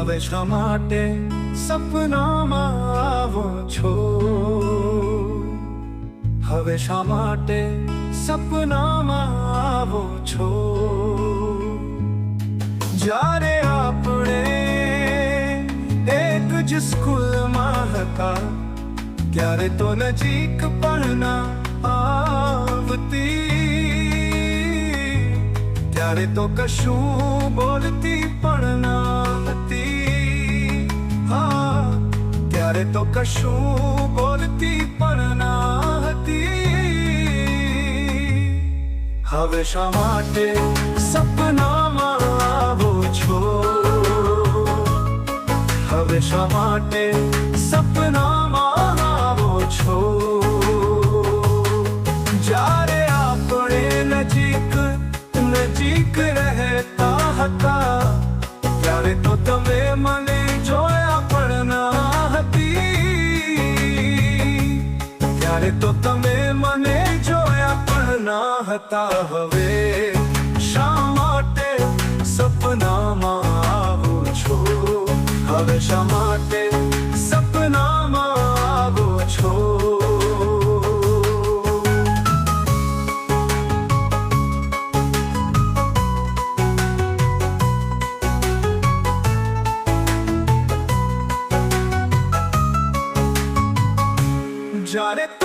હવે શા માટે સપનામાં આવો છો. હવે શા માટે સપનામાં આવો છો. જ્યારે આપણે એક જ સ્કૂલમાં હતા, ત્યારે તો નજીક પણ ના આવતી. ત્યારે તો કશું બોલતી પણ ના હતી. હા, ત્યારે તો કશું બોલતી પણ ના હતી. હવે શા માટે સપનામાં આવો છો? હવે શા માટે ત્યારે તો તમે મને જોયા પણ ના હતા હવે શા માટે સપનામાં આવો છો હવે શા માટે સપનામાં આવો છો જ્યારે તું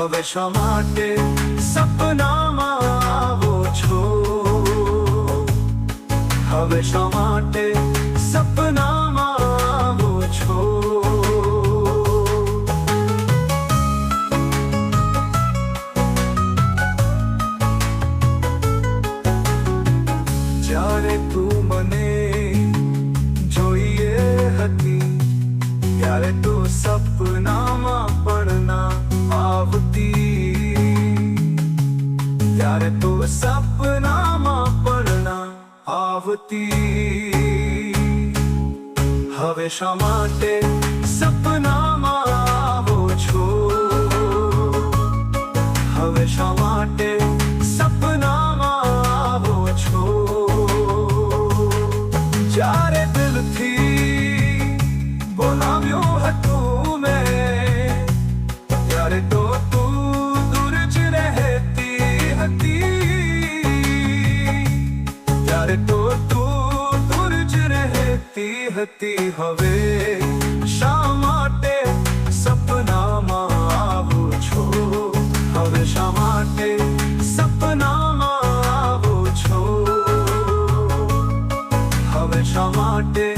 હવે શા માટે સપનામાં આવો છો? હવે શા માટે આવતી હવે શા માટે સપનામાં આવો છો? હવે શા માટે સપનામાં આવો છો? જ્યારે દિલથી બોલાવ્યો હતો મેં, ત્યારે તું રહેતી હતી હવે શા માટે સપનામાં આવો છો? હવે શા માટે સપનામાં આવો છો? હવે શા માટે